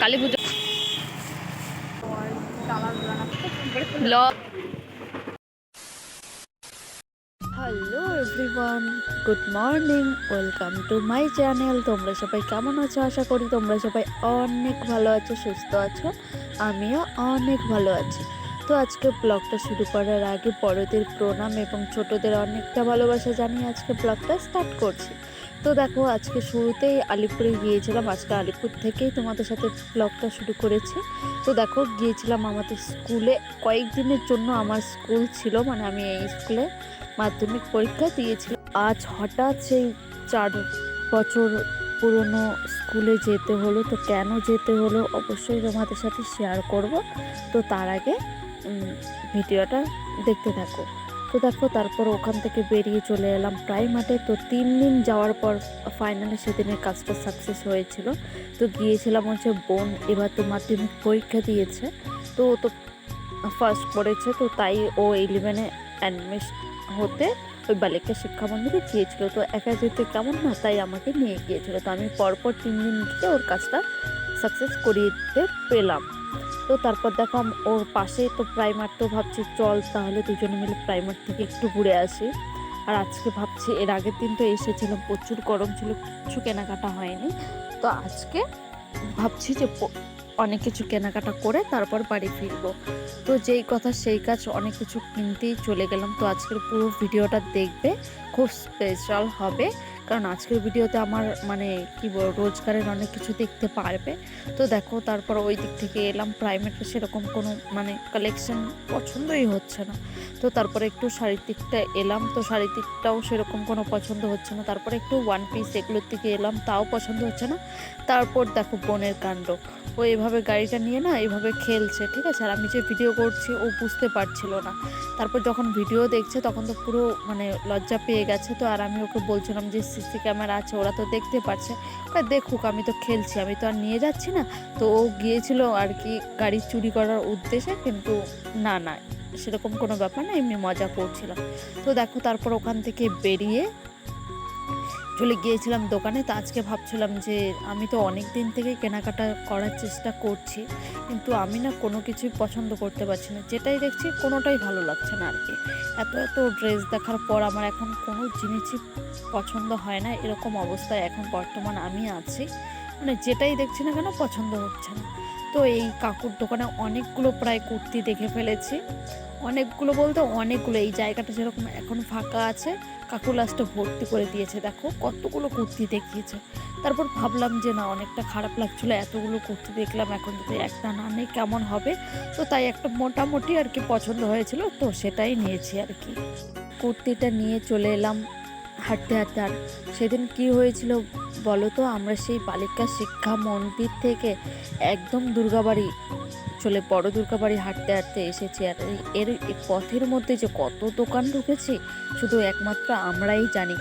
Kali Pujo. Hello everyone good morning welcome to my channel তোমরা সবাই কেমন আছো? আশা করি তোমরা সবাই অনেক ভালো আছো, সুস্থ আছো। আমিও অনেক ভালো আছি। তো আজকে ব্লগটা শুরু করার আগে বড়দের প্রণাম এবং ছোটদের অনেকটা ভালোবাসা জানিয়ে আজকে ব্লগটা স্টার্ট করছি। তো দেখো, আজকে শুরুতেই আলিপুরে গিয়েছিলাম। আজকে আলিপুর থেকেই তোমাদের সাথে ব্লগটা শুরু করেছি। তো দেখো, গিয়েছিলাম আমাদের স্কুলে। কয়েকদিনের জন্য আমার স্কুল ছিল মানে আমি এই স্কুলে মাধ্যমিক পরীক্ষা দিয়েছিলাম। আজ হঠাৎ সেই চার বছর পুরনো স্কুলে যেতে হলো। তো কেন যেতে হলো? অবশ্যই তোমাদের সাথে শেয়ার করব। তো তার আগে ভিডিওটা দেখতে থাকো। তো দেখো, তারপর ওখান থেকে বেরিয়ে চলে এলাম প্রাইমাটে তো তিন দিন যাওয়ার পর ফাইনালি সেদিনের কাজটা সাকসেস হয়েছিল। তো গিয়েছিলাম হচ্ছে বোন, এবার তো মাধ্যমিক পরীক্ষা দিয়েছে। তো ও তো ফার্স্ট পড়েছে, তো তাই ও ইলেভেনে অ্যাডমিশন হতে ওই বালিকা শিক্ষা মন্দিরে গিয়েছিল। তো একা যেতে কেমন না, তাই আমাকে নিয়ে গিয়েছিল। তো আমি পরপর তিন দিন ওর কাজটা সাকসেস করিয়ে দিতে পেলাম। তো তারপর দেখলাম ওর পাশে তো প্রাইমার তো ভাবছি, চল তাহলে দুজনে মিলে প্রাইমার থেকে একটু ঘুরে আসি। আর আজকে ভাবছি, এর আগের দিন তো এসেছিলাম, প্রচুর গরম ছিল, কিছু কেনাকাটা হয়নি। তো আজকে ভাবছি যে অনেক কিছু কেনাকাটা করে তারপর বাড়ি ফিরবো। তো যেই কথা সেই কাজ অনেক কিছু কিনতেই চলে গেলাম। তো আজকের পুরো ভিডিওটা দেখবে, খুব স্পেশাল হবে। কারণ আজকের ভিডিওতে আমার মানে কি বল রোজগারের অনেক কিছু দেখতে পারবে। তো দেখো, তারপর ওই দিক থেকে এলাম প্রাইমেটে সেরকম কোনো মানে কালেকশন পছন্দই হচ্ছে না। তো তারপরে একটু শাড়ির দিকটা এলাম, তো শাড়ির দিকটাও সেরকম কোনো পছন্দ হচ্ছে না। তারপরে একটু ওয়ান পিস এগুলোর দিকে এলাম, তাও পছন্দ হচ্ছে না। তারপর দেখো, বোনের কাণ্ড। ও এভাবে গাড়িটা নিয়ে না এভাবে খেলছে, ঠিক আছে? আর আমি যে ভিডিও করছি, ও বুঝতে পারছিল না। তারপর যখন ভিডিও দেখছে, তখন তো পুরো মানে লজ্জা পেয়ে গেছে। তো আর আমি ওকে বলছিলাম যে সিসি ক্যামেরা আছে, ওরা তো দেখতে পারছে। দেখুক, আমি তো খেলছি, আমি তো আর নিয়ে যাচ্ছি না। তো ও গিয়েছিল আর কি গাড়ি চুরি করার উদ্দেশ্যে, কিন্তু না না, সেরকম কোনো ব্যাপার না, এমনি মজা করছিলাম তো দেখো, তারপর ওখান থেকে বেরিয়ে চলে গিয়েছিলাম দোকানে, তো আজকে ভাবছিলাম যে আমি তো অনেক দিন থেকেই কেনাকাটা করার চেষ্টা করছি, কিন্তু আমি না কোনো কিছুই পছন্দ করতে পারছি না। যেটাই দেখছি কোনোটাই ভালো লাগছে না আর কি এত এত ড্রেস দেখার পর আমার এখন কোনো জিনিসই পছন্দ হয় না, এরকম অবস্থায় এখন বর্তমান আমি আছি। মানে যেটাই দেখছি না কেন পছন্দ হচ্ছে না। তো এই কাকুর দোকানে অনেকগুলো প্রায় কুর্তি দেখে ফেলেছি। অনেকগুলো বলতে অনেকগুলো, এই জায়গাটা যেরকম এখন ফাঁকা আছে, কাকু লাস্টে ভর্তি করে দিয়েছে, দেখো কতগুলো কুর্তি দেখিয়েছে। তারপর ভাবলাম যে না, অনেকটা খারাপ লাগছিল, এতগুলো কুর্তি দেখলাম, এখন যদি একটা না নেই, কেমন হবে? তো তাই একটা মোটামুটি আর কি পছন্দ হয়েছিল, তো সেটাই নিয়েছি আর কি। কুর্তিটা নিয়ে চলে এলাম হাঁটতে হাঁটতে। আর সেদিন কি হয়েছিল বলো তো, আমরা সেই বালিকা শিক্ষা মন্দির থেকে একদম দুর্গাবাড়ি চলে বড় দুর্গাবাড়ি হাঁটতে হাঁটতে এসেছি। আর এর পথের মধ্যে যে কত দোকান ঢুকেছে, শুধু একমাত্র আমরাই জানি।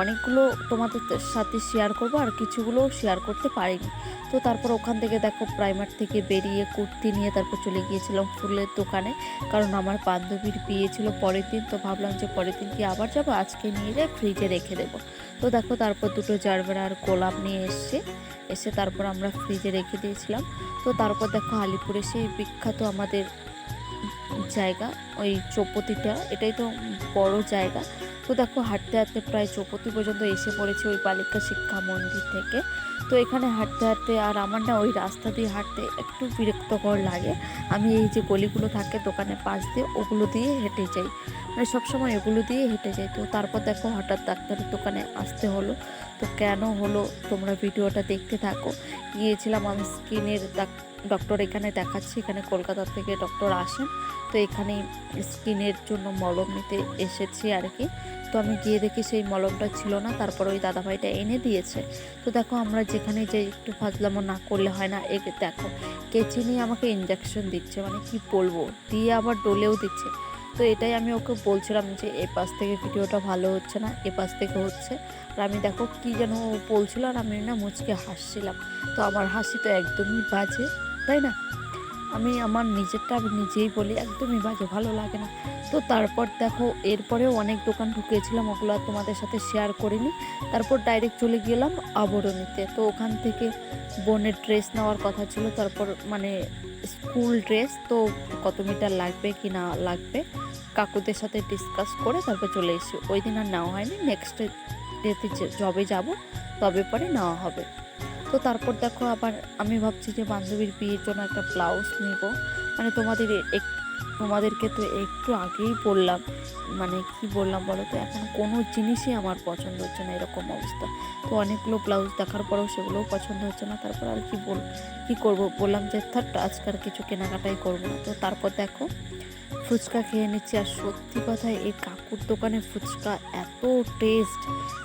অনেকগুলো তোমাদের সাথে শেয়ার করব আর কিছুগুলো শেয়ার করতে পারিনি। তো তারপর ওখান থেকে দেখো প্রাইমার থেকে বেরিয়ে কুর্তি নিয়ে তারপর চলে গিয়েছিলাম ফুলের দোকানে। কারণ আমার বান্ধবীর বিয়ে ছিল পরের দিন, তো ভাবলাম যে পরের দিন কি আবার যাব? আজকে নিয়ে যাই ফ্রিজে রেখে দেবো। তো দেখো, তারপর দুটো জারবার আর গোলাপ নিয়ে এসছে। এসে তারপর আমরা ফ্রিজে রেখে দিয়েছিলাম। তো তারপর দেখো, আলিপুরে সেই বিখ্যাত আমাদের জায়গা, ওই চৌপতিটা। এটাই তো বড় জায়গা। তো দেখো, হাঁটতে হাঁটতে প্রায় চৌপতি পর্যন্ত এসে পড়েছে ওই বালিকা শিক্ষা মন্দির থেকে। তো এখানে হাঁটতে হাঁটতে আর আমার না ওই রাস্তা দিয়ে হাঁটতে একটু বিরক্তকর লাগে। আমি এই যে গলিগুলো থাকে দোকানের পাশ দিয়ে, ওগুলো দিয়ে হেঁটে যাই। মানে সবসময় এগুলো দিয়ে হেঁটে যাই। তো তারপর দেখো হঠাৎ ডাক্তারের দোকানে আসতে হলো। তো কেন হলো? তোমরা ভিডিওটা দেখতে থাকো। গিয়েছিলাম আমি স্কিনের ডক্টর এখানে দেখাচ্ছি, এখানে কলকাতা থেকে ডক্টর আসেন। তো এখানে স্কিনের জন্য মলম নিতে এসেছি আর কি। তো আমি গিয়ে দেখি সেই মলমটা ছিল না, তারপর ওই দাদাভাইটা এনে দিয়েছে। তো দেখো আমরা যেখানে যে একটু ফাজলামো না করলে হয় না। এ দেখো, কেচি নিয়ে আমাকে ইঞ্জেকশন দিচ্ছে মানে কি বলব? দিয়ে আবার ডলেও দিচ্ছে। তো এটাই আমি ওকে বলছিলাম যে, এ পাশ থেকে ভিডিওটা ভালো হচ্ছে না, এ পাশ থেকে হচ্ছে। আর আমি দেখো কী যেন বলছিল, আর আমি না মুচকে হাসছিলাম। তো আমার হাসি তো একদমই বাজে। তাই না? আমি আমার নিজেরটা আমি নিজেই বলি, একদমই বাজে, ভালো লাগে না। তো তারপর দেখো, এরপরেও অনেক দোকান ঢুকিয়েছিলাম, ওগুলো তোমাদের সাথে শেয়ার করিনি। তারপর ডাইরেক্ট চলে গেলাম আবরণীতে। তো ওখান থেকে বোনের ড্রেস নেওয়ার কথা ছিল, তারপর মানে স্কুল ড্রেস তো কত মিটার লাগবে, কি না লাগবে, কাকুদের সাথে ডিসকাস করে তারপর চলে এসেছি। ওই দিন আর নেওয়া হয়নি নেক্সট ডেতে যবে যাব, তবে পরে নেওয়া হবে। তো তারপর দেখো আবার আমি ভাবছি যে বান্ধবীর বিয়ের জন্য একটা ব্লাউজ নেব। মানে তোমাদের এক- তোমাদেরকে তো একটু আগেই বললাম মানে কি বললাম বলো তো? এখন কোনো জিনিসই আমার পছন্দ হচ্ছে না এরকম অবস্থা। তো অনেকগুলো ব্লাউজ দেখার পরেও সেগুলোও পছন্দ হচ্ছে না। তারপর আর কি বল, কি করব? বললাম যে থার্ড আজকাল কিছু কেনাকাটাই করব না। তো তারপর দেখো ফুচকা খেয়ে নিচ্ছি। আর সত্যি কথা এই কাকুর দোকানে ফুচকা এত টেস্ট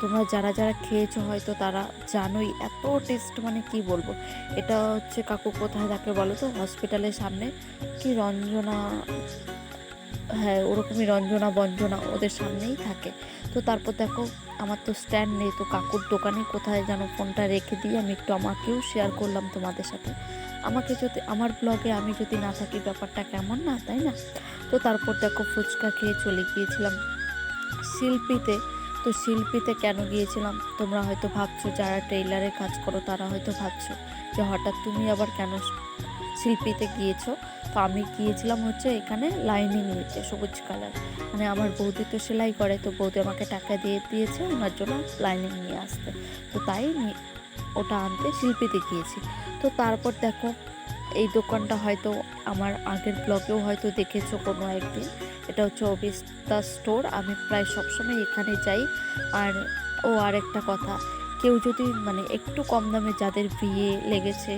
তোমরা যারা যারা খেয়েছো হয়তো তারা জানোই এত টেস্ট মানে কি বলব? এটা হচ্ছে কাকু কোথায় থাকে বলো তো? হসপিটালের সামনে। কি রঞ্জনা হ্যাঁ ওরকমই রঞ্জনা বঞ্জনা ওদের সামনেই থাকে। তো তারপর দেখো, আমার তো স্ট্যান্ড নেই। তো কাকুর দোকানে কোথায় যেন ফোনটা রেখে দিয়ে আমি একটু আমাকেও শেয়ার করলাম তোমাদের সাথে। আমাকে যদি, আমার ব্লগে আমি যদি না থাকি, ব্যাপারটা কেমন না, তাই না? তো তারপর দেখো ফুচকা খেয়ে চলে গিয়েছিলাম শিল্পীতে। তো শিল্পীতে কেন গিয়েছিলাম? তোমরা হয়তো ভাবছ, যারা ট্রেইলারে কাজ করো, তারা হয়তো ভাবছ যে হঠাৎ তুমি আবার কেন শিল্পীতে গিয়েছো? তো আমি গিয়েছিলাম হচ্ছে এখানে লাইনিং নিতে, সবুজ কালার। মানে আমার বৌদি তো সেলাই করে, তো বৌদি আমাকে টাকা দিয়ে দিয়েছে, ওনার জন্য লাইনিং নিয়ে আসতে। তো তাই ওটা আনতে শিল্পীতে গিয়েছি। তো তারপর দেখো, এই দোকানটা হয়তো আমার আগের ব্লগেও হয়তো দেখেছ কোনো একদিন। এটা হচ্ছে অবিস্তা স্টোর আমি প্রায় সবসময় এখানে যাই। আর, ও আর একটা কথা, কেউ যদি মানে একটু কম দামে যাদের বিয়ে লেগেছে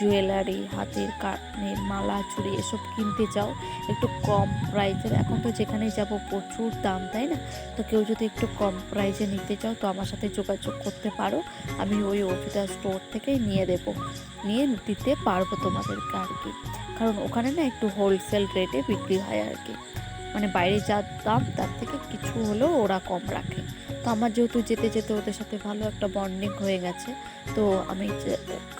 জুয়েলারি, হাতের কানের মালা চুড়ি, এসব কিনতে চাও একটু কম প্রাইসের এখন তো যেখানে যাব প্রচুর দাম, তাই না? তো কেউ যদি একটু কম প্রাইসে নিতে চাও, তো আমার সাথে যোগাযোগ করতে পারো। আমি ওই অফিসা স্টোর থেকেই নিয়ে দেব। নিয়ে দিতে পারব তোমাদেরকে আর কি। কারণ ওখানে না একটু হোলসেল রেটে বিক্রি হয় আর কি। মানে বাইরে যা দাম, তার থেকে কিছু হলেও ওরা কম রাখে। তো আমার যেহেতু যেতে যেতে ওদের সাথে ভালো একটা বন্ডিং হয়ে গেছে, তো আমি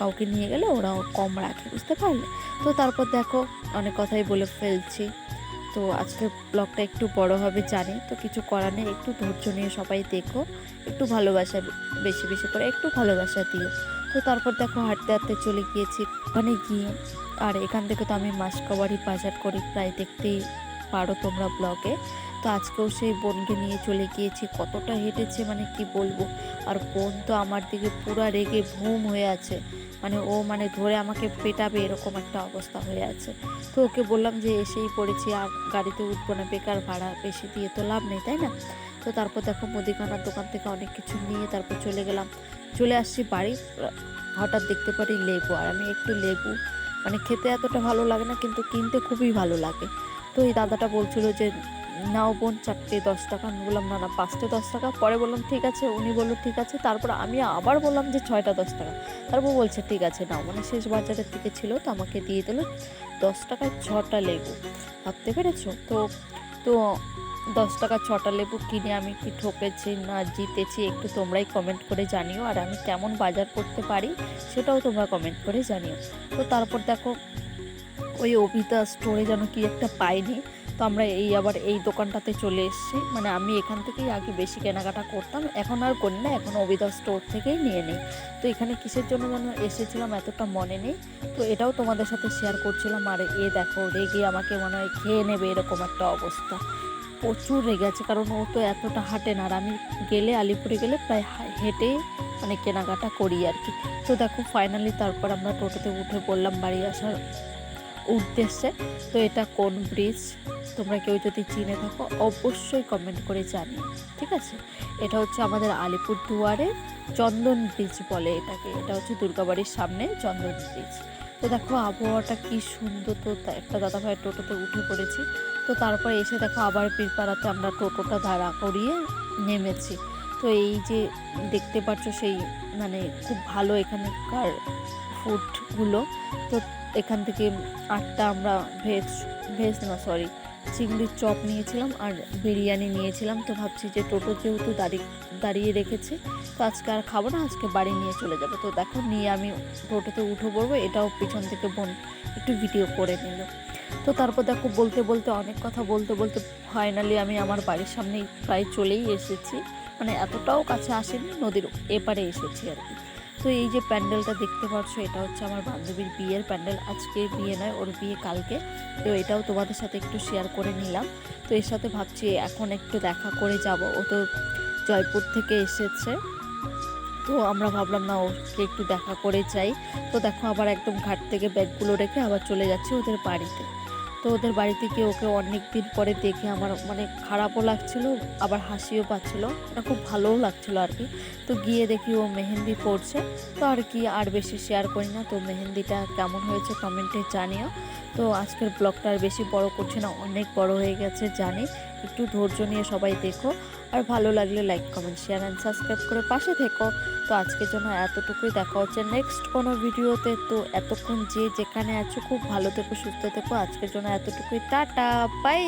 কাউকে নিয়ে গেলে ওরাও কম রাখে, বুঝতে পারলে? তো তারপর দেখো, অনেক কথাই বলে ফেলছি। তো আজকে ব্লগটা একটু বড় হবে জানি, তো কিছু করার নেই, একটু ধৈর্য নিয়ে সবাই দেখো, একটু ভালোবাসা বেশি বেশি করে, একটু ভালোবাসা দিও। তো তারপর দেখো, হাঁটতে হাঁটতে চলে গিয়েছি, ওখানে গিয়ে, আর এখান থেকে তো আমি মাসকাবাড়ি বাজার করি, প্রায় দেখতেই পারো তোমরা ব্লগে তো আজকেও সেই বোনকে নিয়ে চলে গিয়েছি। কতটা হেঁটেছে মানে কি বলব? আর বোন তো আমার দিকে পুরো রেগে ভুম হয়ে আছে। মানে ও মানে ধরে আমাকে পেটাবে এরকম একটা অবস্থা হয়ে আছে। তো ওকে বললাম যে এসেই পড়েছি, আর গাড়িতে উঠবো না, বেকার ভাড়া বেশি দিয়ে তো লাভ নেই, তাই না? তো তারপর দেখো মুদিখানার দোকান থেকে অনেক কিছু নিয়ে তারপর চলে গেলাম। চলে আসছি বাড়ি। হঠাৎ দেখতে পারি লেবু, আর আমি একটু লেবু। মানে খেতে এতটা ভালো লাগে না, কিন্তু কিনতে খুবই ভালো লাগে। তো এই দাদাটা বলছিল যে নাও বোন, চারটে দশ টাকা। আমি বললাম, না না, পাঁচটে দশ টাকা। পরে বললাম, ঠিক আছে। উনি বলল, ঠিক আছে। তারপর আমি আবার বললাম যে, ছয়টা দশ টাকা। তারপর বলছে, ঠিক আছে, নাও। মানে শেষ বাজারের থেকে ছিল, তো আমাকে দিয়ে দিল দশ টাকায় ছটা লেবু। ভাবতে পেরেছ? তো তো দশ টাকা ছটা লেবু কিনে আমি কি ঠকেছি না জিতেছি, একটু তোমরাই কমেন্ট করে জানিও। আর আমি কেমন বাজার করতে পারি, সেটাও তোমরা কমেন্ট করে জানিও। তো তারপর দেখো, ওই অভিতা স্টোরে যেন কি একটা পাইনি তো আমরা এই আবার এই দোকানটাতে চলে এসেছি। মানে আমি এখান থেকেই আগে বেশি কেনাকাটা করতাম। এখন আর করি না, এখন অভিতা স্টোর থেকেই নিয়ে নিই। তো এখানে কিসের জন্য যেন এসেছিলাম এতটা মনে নেই। তো এটাও তোমাদের সাথে শেয়ার করছিলাম। আর এ দেখো, রেগে আমাকে মনে হয় খেয়ে নেবে এরকম একটা অবস্থা। প্রচুর রেগে আছে, কারণ ও তো এতটা হাঁটে না। আর আমি গেলে, আলিপুরে গেলে প্রায় হেঁটে মানে কেনাকাটা করি আর কি। তো দেখো ফাইনালি তারপর আমরা টোটোতে উঠে পড়লাম বাড়ি আসার উদ্দেশ্যে, তো এটা কোন ব্রিজ তোমরা কেউ যদি চিনে থাকো, অবশ্যই কমেন্ট করে জানিও, ঠিক আছে? এটা হচ্ছে আমাদের আলিপুর দুয়ারে চন্দন ব্রিজ বলে এটাকে। এটা হচ্ছে দুর্গাবাড়ির সামনে চন্দন ব্রিজ তো দেখো আবহাওয়াটা কি সুন্দর তো একটা দাদা ভাইয়ের টোটোতে উঠে পড়েছি। তো তারপরে এসে দেখো আবার বীরপাড়াতে আমরা টোটোটা দাঁড়া করিয়ে নেমেছি। তো এই যে দেখতে পাচ্ছ সেই মানে খুব ভালো এখানকার ফুডগুলো। তো এখান থেকে আটটা আমরা ভেজ ভেজ না সরি চিংড়ির চপ নিয়েছিলাম আর বিরিয়ানি নিয়েছিলাম। তো ভাবছি যে টোটো যেহেতু দাঁড়িয়ে দাঁড়িয়ে রেখেছে, তো আজকে আর খাব না, আজকে বাড়ি নিয়ে চলে যাব। তো দেখো, নিয়ে আমি টোটোতে উঠে পড়ব, এটাও পিছন থেকে বোন একটু ভিডিও করে নিল। তো তারপর দেখো, বলতে বলতে, অনেক কথা বলতে বলতে ফাইনালি আমি আমার বাড়ির সামনেই প্রায় চলেই এসেছি। মানে এতটাও কাছে আসেনি, নদীর এপারে এসেছি আর কি। তো এই যে প্যান্ডেলটা দেখতে পাচ্ছ, এটা হচ্ছে আমার বান্ধবীর বিয়ের প্যান্ডেল। আজকে বিয়ে নয়, ওর বিয়ে কালকে। তো এটাও তোমাদের সাথে একটু শেয়ার করে নিলাম। তো এর সাথে ভাবছি এখন একটু দেখা করে যাব। ও তো জয়পুর থেকে এসেছে। তো আমরা ভাবলাম, না, ওকে একটু দেখা করে যাই। তো দেখো, আবার একদম ঘাট থেকে ব্যাগগুলো রেখে আবার চলে যাচ্ছি ওদের বাড়িতে। তো ওদের বাড়িতে গিয়ে ওকে অনেক দিন পরে দেখে আমার মানে খারাপও লাগছিল, আবার হাসিও পাচ্ছিল। এটা খুব ভালোও লাগছিল আর কি। তো গিয়ে দেখি ও মেহেন্দি পড়ছে তো আর কি, আর বেশি শেয়ার করি না। তো মেহেন্দিটা কেমন হয়েছে কমেন্টে জানিও। তো আজকের ব্লগটা আর বেশি বড় করছে না, অনেক বড় হয়ে গেছে জানি। একটু ধৈর্য নিয়ে সবাই দেখো। আর ভালো লাগলে like comment share and subscribe করে পাশে থেকো। তো আজকের জন্য এতটুকুই। দেখা হচ্ছে নেক্সট কোনো ভিডিওতে। তো এতক্ষণ যে যেখানে আছো, খুব ভালো থেকো, সুস্থ থেকো। আজকের জন্য এতটুকুই। Tata bye